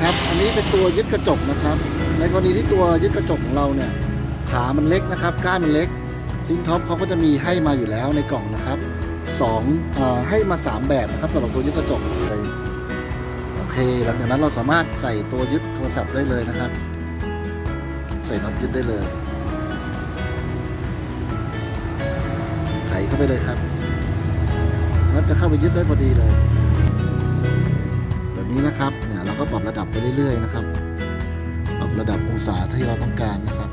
ครับ อันนี้เป็นตัวยึดกระจกนะครับ ในกรณีที่ตัวยึดกระจกของเราเนี่ย ขามันเล็กนะครับ ก้านมันเล็ก ซิงท็อปเขาก็จะมีให้มาอยู่แล้วในกล่องนะครับสองให้มา 3 แบบนะครับสำหรับตัวยึดกระจกเลยโอเค หลังจากนั้นเราสามารถใส่ตัวยึดโทรศัพท์ได้เลยนะครับ ใส่น็อตยึดได้เลยไขเข้าไปเลยครับน็อตจะเข้าไปยึดได้พอดีเลย แบบนี้นะครับ ก็ปรับระดับไปเรื่อย ๆ นะครับ ปรับระดับองศาที่เราต้องการนะครับ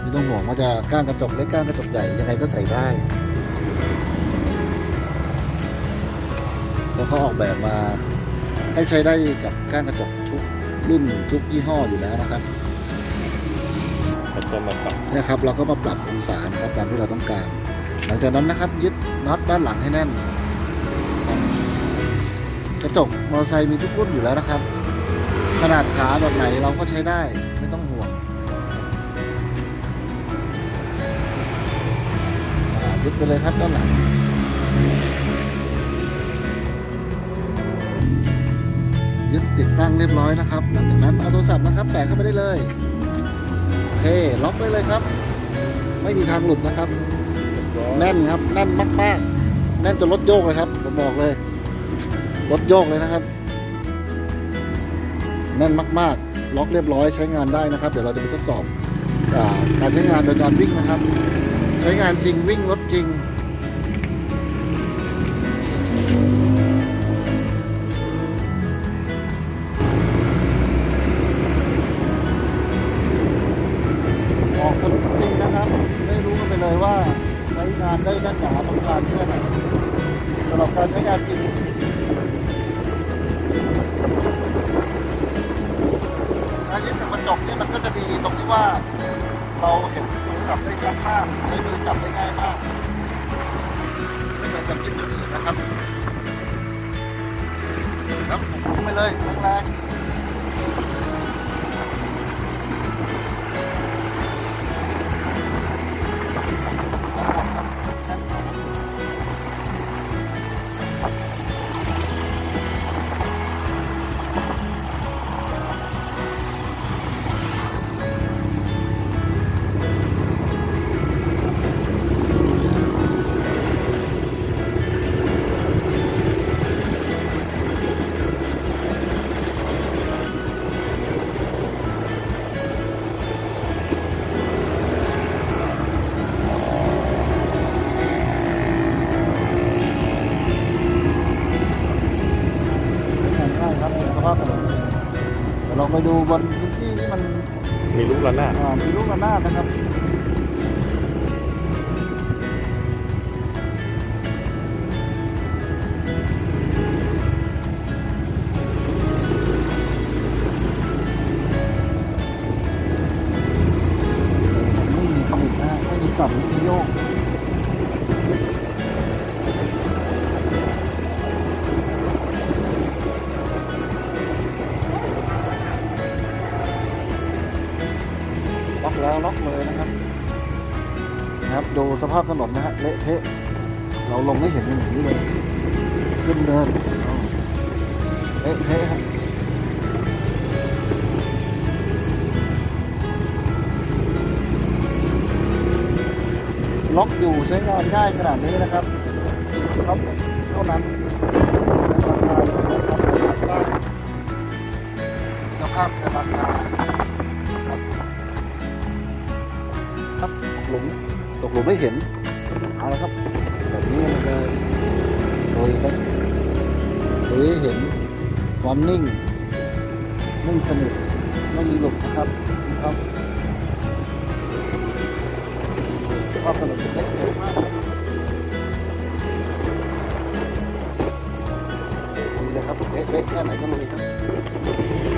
ไม่ต้องห่วงว่าจะก้านกระจกเล็กก้านกระจกใหญ่ยังไงก็ใส่ได้แล้วเขาออกแบบมาให้ใช้ได้กับก้านกระจกทุกรุ่นทุกยี่ห้ออยู่แล้วนะครับเขาจะมาปรับเนี่ยครับ เราก็มาปรับองศานะครับตามที่เราต้องการ หลังจากนั้นนะครับยึดน็อตด้านหลังให้แน่นครับกระจกมอเตอร์ไซค์มีทุกรุ่นอยู่แล้วนะครับ ขนาดขาแบบไหนเราก็ใช้ได้ไม่ต้องห่วงยึดไปเลยครับด้านหลังยึดติดตั้งเรียบร้อยนะครับ หลังจากนั้นเอาโทรศัพท์นะครับ แปะเข้าไปได้เลยโอเคล็อกไว้เลยครับ ไม่มีทางหลุดนะครับ แน่นครับ แน่นมากๆ แน่นจนรถโยกเลยครับผมบอกเลย รถโยกเลยนะครับ แน่นมาก ๆ ล็อกเรียบร้อยใช้งานได้นะครับ เดี๋ยวเราจะไปทดสอบอการใช้งานโดยการวิ่งนะครับ ใช้งานจริงวิ่งรถจริง จกเนี่ยมันก็จะดีตรงที่ว่า เราเห็นโทรศัพท์ได้ชัดมากใช้มือจับได้ง่ายมากไม่เหมือนกับยึดอื่นๆนะครับครับผมไปเลยแรงๆ ดี๋ยวเราไปดูบนพื้นที่ที่มันมีลูกระนาดอ่ามีลูกระนาดนะครับ อกแล้วล็อกเลยนะครับนะครับ ดูสภาพถนนนะฮะเละเทะเราลงไม่เห็นอย่างนี้เลย ขึ้นเดินเละเทะครับล็อกอยู่ใช้งานง่ายขนาดนี้นะครับครับเท่านั้นราคาอยู่นะครับได้แล้วข้ามแต่ราคา ตกหลุมไม่เห็น เอาละครับแบบนี้มันเลยโดยครับโดยให้เห็นความนิ่ง นิ่งสนิทไม่มีหลุดนะครับนี่ครับภาพถนนเล็กๆมากครับดีเลยครับเล็กๆแค่ไหนก็ลุยครับ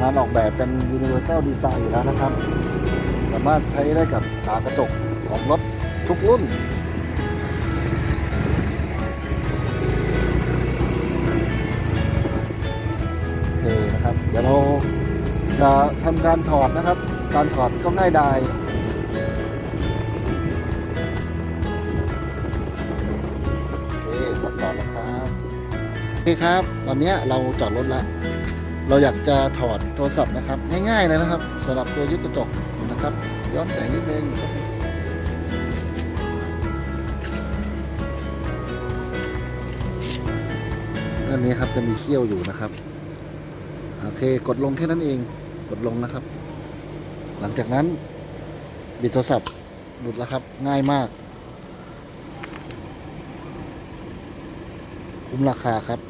งานออกแบบเป็น Universal Design อยู่แล้วนะครับ สามารถใช้ได้กับฝากระจกของรถทุกรุ่นโอเคนะครับ เดี๋ยวเราจะทำการถอดนะครับ การถอดก็ง่ายดายโอเคถอดแล้วครับโอเคครับ ตอนนี้เราจอดรถแล้ว เราอยากจะถอดโทรศัพท์นะครับ ง่ายๆเลยนะครับสำหรับตัวยึดกระจกนะครับ ย้อนแสงนิดนึงด้านนี้ครับจะมีเขี้ยวอยู่นะครับ โอเคกดลงแค่นั้นเองกดลงนะครับ หลังจากนั้นบิดโทรศัพท์หลุดแล้วครับง่ายมาก คุ้มราคาครับ